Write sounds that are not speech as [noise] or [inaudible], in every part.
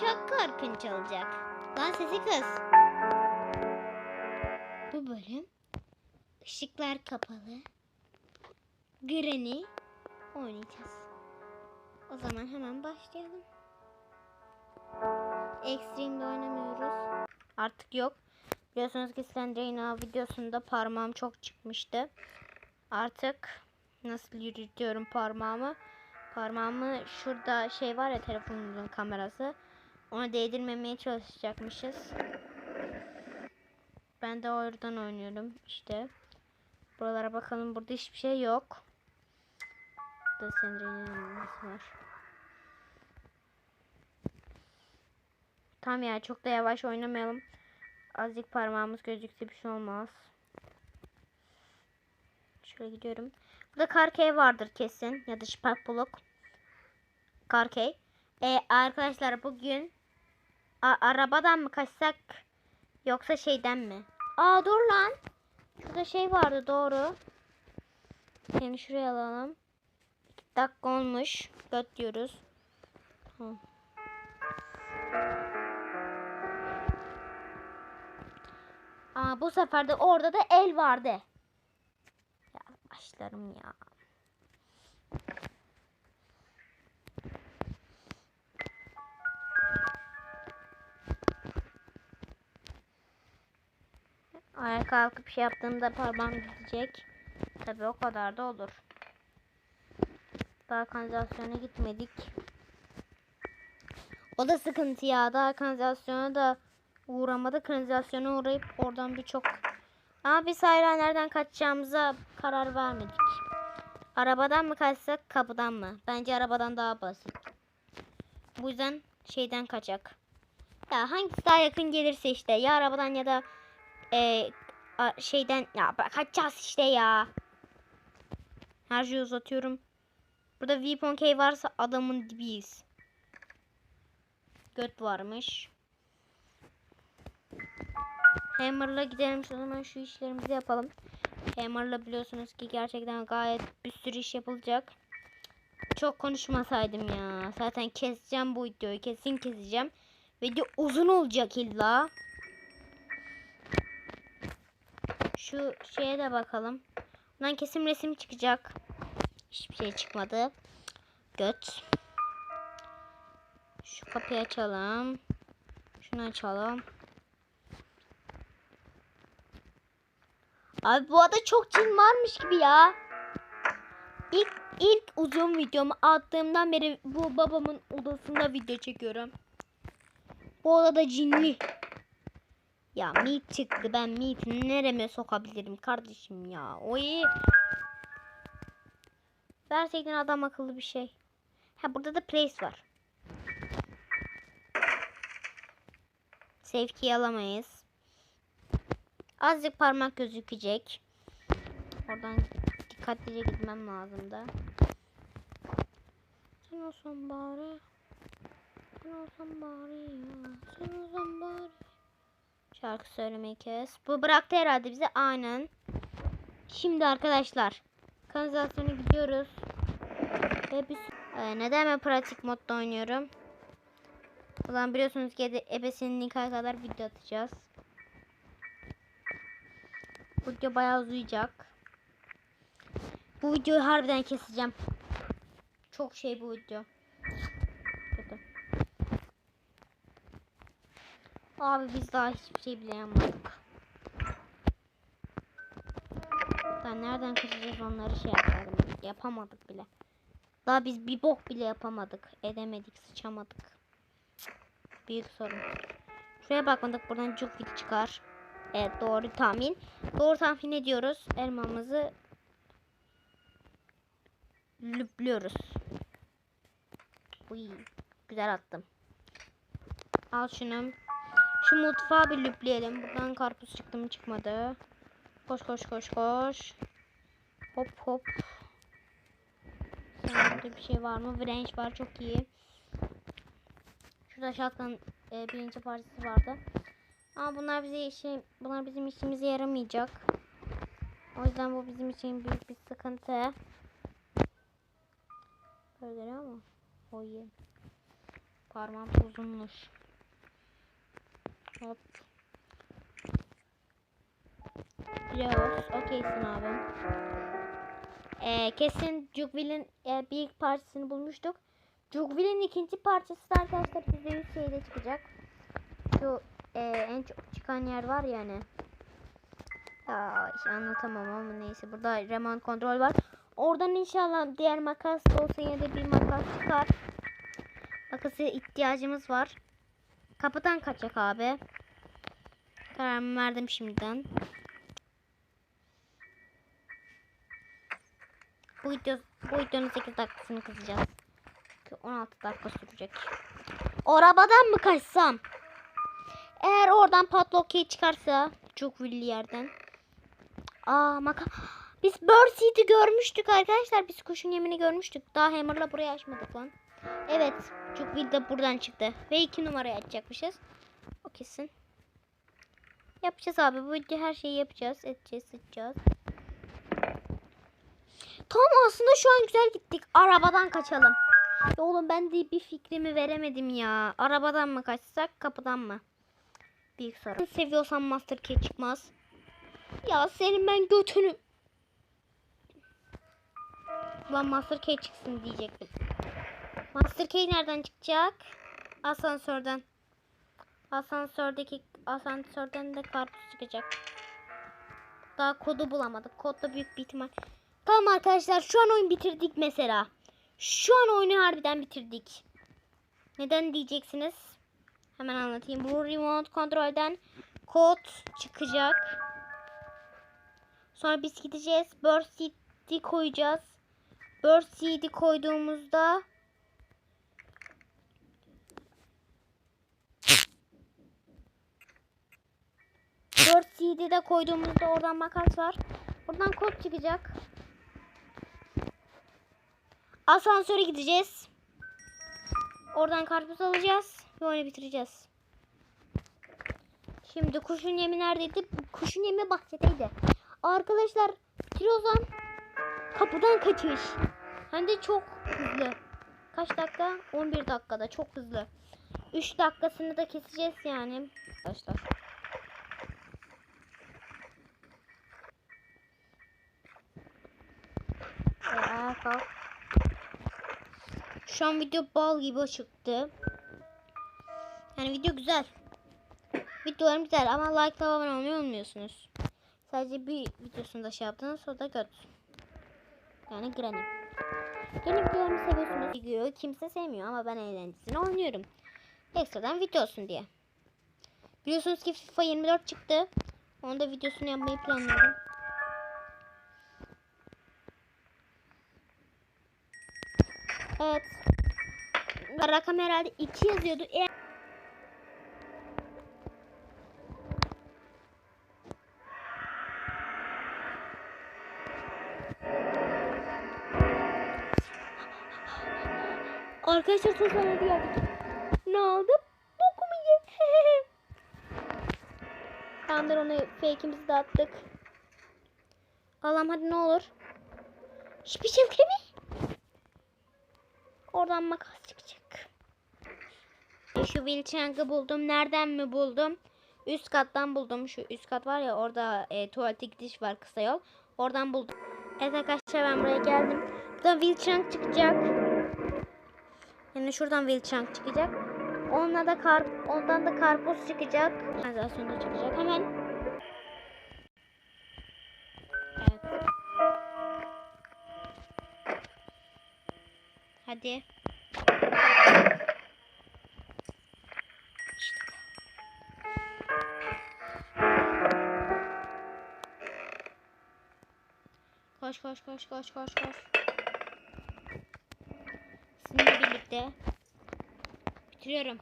çok korkunç olacak. Lan sesi kız. Bu bölüm ışıklar kapalı. Granny oynayacağız. O zaman hemen başlayalım. Extreme'de oynamıyoruz. Artık yok. Biliyorsunuz ki Slenderina videosunda parmağım çok çıkmıştı. Artık nasıl yürütüyorum parmağımı? Parmağımı şurada şey var ya telefonumuzun kamerası. Ona değdirmemeye çalışacakmışız. Ben de oradan oynuyorum işte. Buralara bakalım. Burada hiçbir şey yok. Burada Slenderina var. Tam ya çok da yavaş oynamayalım. Azıcık parmağımız gözükse bir şey olmaz. Şöyle gidiyorum. Burada Karkey vardır kesin. Ya da Spark Block. Karkey. Ee, arkadaşlar bugün a- arabadan mı kaçsak yoksa şeyden mi? Aa dur lan. Şurada şey vardı doğru. Seni şuraya alalım. 2 dakika olmuş. Göt diyoruz. Aa, bu sefer de orada da el vardı. Ya başlarım ya. Ayağa kalkıp şey yaptığımda parmağım gidecek. Tabii o kadar da olur. Daha kanalizasyona gitmedik. O da sıkıntı ya. Daha kanalizasyona da uğramadı. Kanalizasyona uğrayıp oradan birçok... Ama biz hala nereden kaçacağımıza karar vermedik. Arabadan mı kaçsak kapıdan mı? Bence arabadan daha basit. Bu yüzden şeyden kaçak. Ya hangisi daha yakın gelirse işte ya arabadan ya da e, şeyden ya kaçacağız işte ya. Her şeyi uzatıyorum. Burada Weapon K varsa adamın dibiyiz. Göt varmış. Hammer'la gidelim o zaman şu işlerimizi yapalım. Hammer'la biliyorsunuz ki gerçekten gayet bir sürü iş yapılacak. Çok konuşmasaydım ya. Zaten keseceğim bu videoyu. Kesin keseceğim. Video uzun olacak illa. Şu şeye de bakalım. Bundan kesim resim çıkacak. Hiçbir şey çıkmadı. Göt. Şu kapıyı açalım. Şunu açalım. Abi bu arada çok cin varmış gibi ya. İlk ilk uzun videomu attığımdan beri bu babamın odasında video çekiyorum. Bu odada cinli. Ya Meat çıktı. Ben Meat'i nereme sokabilirim kardeşim ya. Oy. Gerçekten adam akıllı bir şey. Ha burada da place var. Sevkiyi alamayız. Azıcık parmak gözükecek. Oradan dikkatlice gitmem lazım da. Sen olsan bari. Sen olsan bari ya. Sen olsan bari. Şarkı söylemeyi kes. Bu bıraktı herhalde bize. Aynen. Şimdi arkadaşlar. Kanalizasyona gidiyoruz. Ve biz... Ee, neden ben pratik modda oynuyorum? Ulan biliyorsunuz ki ebe- ebesinin nikah kadar video atacağız. Bu video bayağı uzayacak. Bu videoyu harbiden keseceğim. Çok şey bu video. Kötü. Abi biz daha hiçbir şey bile yapmadık. Daha nereden kaçacağız onları şey yapalım. Yapamadık bile. Daha biz bir bok bile yapamadık. Edemedik, sıçamadık. Büyük sorun. Şuraya bakmadık buradan cuk çıkar. Evet doğru tahmin. Doğru tahmin ediyoruz. Elmamızı lüplüyoruz. Uy, güzel attım. Al şunu. Şu mutfağı bir lüpleyelim. Buradan karpuz çıktı mı çıkmadı. Koş koş koş koş. Hop hop. Burada bir şey var mı? Wrench var çok iyi. Şurada shotgun e, birinci parçası vardı. Ama bunlar bize işi, bunlar bizim işimize yaramayacak. O yüzden bu bizim için büyük bir sıkıntı. Böyle ama. O iyi. Parmağım uzunmuş. Hop. Biliyoruz. Okeysin abi. Ee, kesin Jugville'in e, bir parçasını bulmuştuk. Jugville'in ikinci parçası da arkadaşlar %100 şeyde çıkacak. Şu e, en çok çıkan yer var ya hani. Aa, işte anlatamam ama neyse. Burada remote kontrol var. Oradan inşallah diğer makas olsa yine de bir makas çıkar. Makası ihtiyacımız var. Kapıdan kaçacak abi. Kararımı verdim şimdiden. Bu video bu videonun 8 dakikasını kızacağız. Çünkü 16 dakika sürecek. Arabadan mı kaçsam? Eğer oradan patlok çıkarsa çok villi yerden. Aa maka biz Birdseed'i görmüştük arkadaşlar. Biz kuşun yemini görmüştük. Daha Hammer'la burayı açmadık lan. Evet. Çok de buradan çıktı. Ve iki numarayı açacakmışız. O kesin. Yapacağız abi. Bu video her şeyi yapacağız. Edeceğiz, edeceğiz. Tam aslında şu an güzel gittik. Arabadan kaçalım. Oğlum ben de bir fikrimi veremedim ya. Arabadan mı kaçsak kapıdan mı? Büyük soru. Seviyorsan Master Key çıkmaz. Ya senin ben götünü. Lan Master Key çıksın diyecektim. Master Key nereden çıkacak? Asansörden. Asansördeki asansörden de karpuz çıkacak. Daha kodu bulamadık. Kod da büyük bir ihtimal. Tamam arkadaşlar şu an oyun bitirdik mesela. Şu an oyunu harbiden bitirdik. Neden diyeceksiniz? Hemen anlatayım. Bu remote kontrolden kod çıkacak. Sonra biz gideceğiz. Bird seed'i koyacağız. Bird seed'i koyduğumuzda Bird seed'i de koyduğumuzda oradan makas var. Buradan kod çıkacak. Asansöre gideceğiz. Oradan karpuz alacağız ve oyunu bitireceğiz. Şimdi kuşun yemi neredeydi? Kuşun yemi bahçedeydi. Arkadaşlar Tirozan kapıdan kaçış. Hem de çok hızlı. Kaç dakika? 11 dakikada çok hızlı. 3 dakikasını da keseceğiz yani. Arkadaşlar. Kalk. Şu an video bal gibi çıktı. Yani video güzel. Videolarım güzel ama like ve abone olmayı unutmuyorsunuz. Sadece bir videosunda şey yaptınız sonra da göt. Yani Granny. Yeni videolarımı seviyorsunuz. Videoyu kimse sevmiyor ama ben eğlencesine oynuyorum. Ekstradan video olsun diye. Biliyorsunuz ki FIFA 24 çıktı. Onun da videosunu yapmayı planlıyorum. Evet. Rakam herhalde 2 yazıyordu. E Arkadaşlar son saniyede geldik. Ne oldu? Bokumu ye. [laughs] Tamamdır onu fake'imizi de attık. Allah'ım hadi ne olur. Hiçbir şey mi? Oradan makas çıkacak. Şu Wilchang'ı buldum. Nereden mi buldum? Üst kattan buldum. Şu üst kat var ya orada e, tuvalete gidiş var kısa yol. Oradan buldum. Evet arkadaşlar ben buraya geldim. Buradan Wilchang çıkacak. Yani şuradan Wilchang çıkacak. Onunla da kar ondan da karpuz çıkacak. Kanalizasyonda çıkacak. Hemen Hadi. Koş koş koş koş koş koş. Sizinle birlikte bitiriyorum.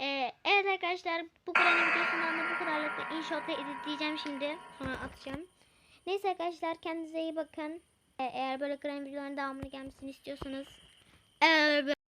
Ee, evet arkadaşlar bu kadar videosundan da bu kadarlık inşaatı editleyeceğim şimdi. Sonra atacağım. Neyse arkadaşlar kendinize iyi bakın. Ee, eğer böyle krem videoların devamını gelmesini istiyorsanız eğer